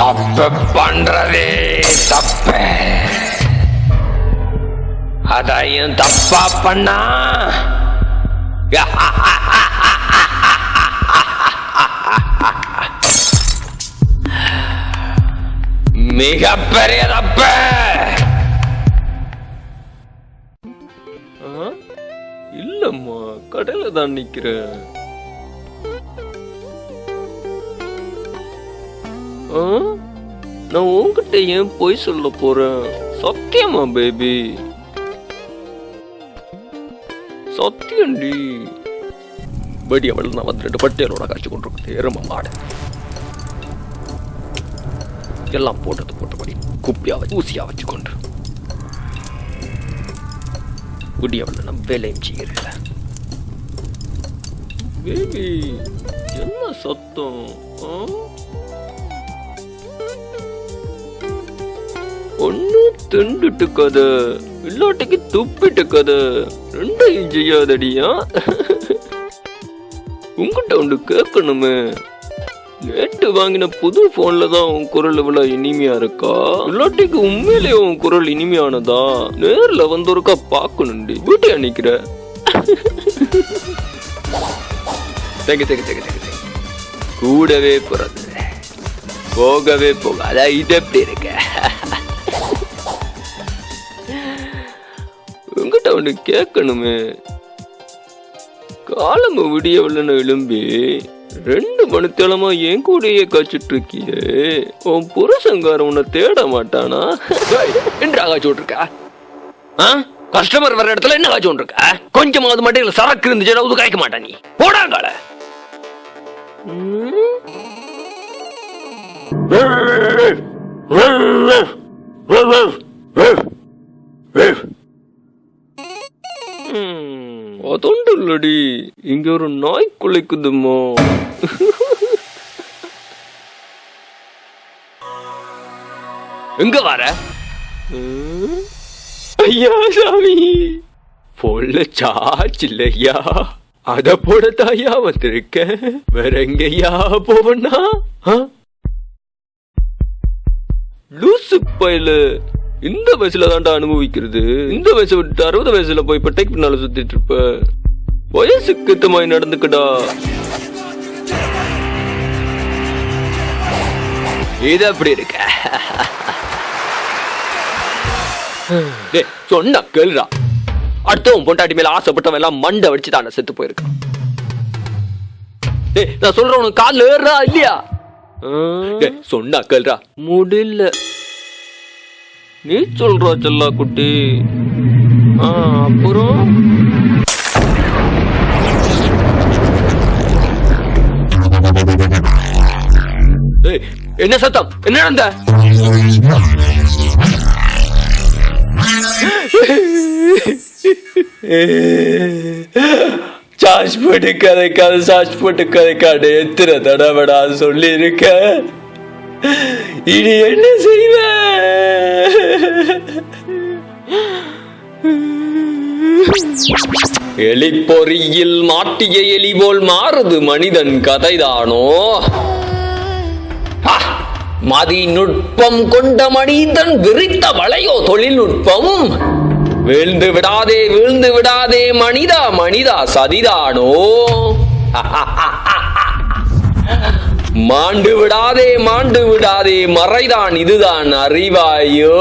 தப்பு பண்றதே தப்பு. அதையும் தப்பா பண்ணா. மிகப்பெரிய தப்பு. இல்லம்மா கடையில தான் நிக்கிறேன். நான் உன்கிட்ட ஏன் பொய் சொல்ல போறேன்? சத்தியமா பேபி சத்தியம்டி. படி அவள் நான் வந்து ரெண்டு பட்டியலோட காய்ச்சி கொண்டிருக்கேன். எரும மாடு. எல்லாம் போட்டது போட்டபடி குப்பியா வச்சு ஊசியா வச்சு கொண்டு. குடி அவள் நான் வேலையும் செய்யறல பேபி என்ன சத்தம்? ஆ? ஒண்ணு திண்டுட்டு கதை. இல்லாட்டிக்கு துப்பிட்டு கதை. ரெண்டையும் செய்யாதடியா உங்ககிட்ட ஒன்று கேட்கணுமே. நேற்று வாங்கின புது போன்ல தான் உன் குரல் இவ்வளவு இனிமையா இருக்கா? இல்லாட்டிக்கு உண்மையிலேயே உன் குரல் இனிமையானதா? நேர்ல வந்து ஒருக்கா பார்க்கணுண்டி வீட்டை நிக்கிற தேங்க தேங்க தேங்க தேங்க கூடவே போறது போகவே போகாத இது எப்படி இருக்க? உங்ககிட்ட ஒன்று கேட்கணுமே. காலம விடியவில்லைன்னு எழும்பி ரெண்டு மணித்தேளமா என் கூடயே காய்ச்சிட்டு இருக்கியே உன் புருஷங்கார உன்னை தேட மாட்டானா? என்ன காய்ச்சி விட்டுருக்க ஆ? கஸ்டமர் வர இடத்துல என்ன காய்ச்சி விட்டுருக்க கொஞ்சமாவது மட்டும் சரக்கு இருந்துச்சுன்னா அது காய்க்க மாட்டா நீ. போடாங்கால அதொண்டு இல்லடி இங்க ஒரு நாய் குலைக்குதுமோ எங்க வர? ஐயா சாமி. பொல்ல சார்ஜ் இல்லையா? அத போட தாயா வந்திருக்க? வேற எங்கயா போவனா லூசு பயலு. இந்த வயசுல தான்டா அனுபவிக்கிறது. இந்த வயசை விட்டு அறுபது வயசுல போய் இப்ப டெக் பின்னால சுத்திட்டு இருப்ப. வயசுக்கு ஏத்த மாதிரி நடந்துக்கடா. இது எப்படி இருக்க? சொன்னா கேளுடா. அடுத்தவன் பொண்டாட்டி மேல ஆசைப்பட்டவன் எல்லாம் மண்டை வச்சு தானே செத்து போயிருக்கான். நான் சொல்றேன் உனக்கு கால் ஏறா இல்லையா? சொன்னா கேளுடா. முடியல. நீ சொல்றா செல்லா குட்டி. அப்புறம்? என்ன சத்தம்? என்ன நடந்த? சார்ஜ் போட்டு கதைக்காது சார்ஜ் போட்டு கதைக்காடு எத்தனை தடவைடா சொல்லி இருக்க இனி என்ன செய்வ? எலிப்பொறியில் மாட்டிய எலி போல் மாறுது மனிதன் கதைதானோ? மதி மதிநுட்பம் கொண்ட மனிதன் விரித்த வளையோ தொழில்நுட்பம் வீழ்ந்து விடாதே வீழ்ந்து விடாதே மனிதா மனிதா சதிதானோ? மாண்டு விடாதே மாண்டு விடாதே மறைதான் இதுதான் அறிவாயோ?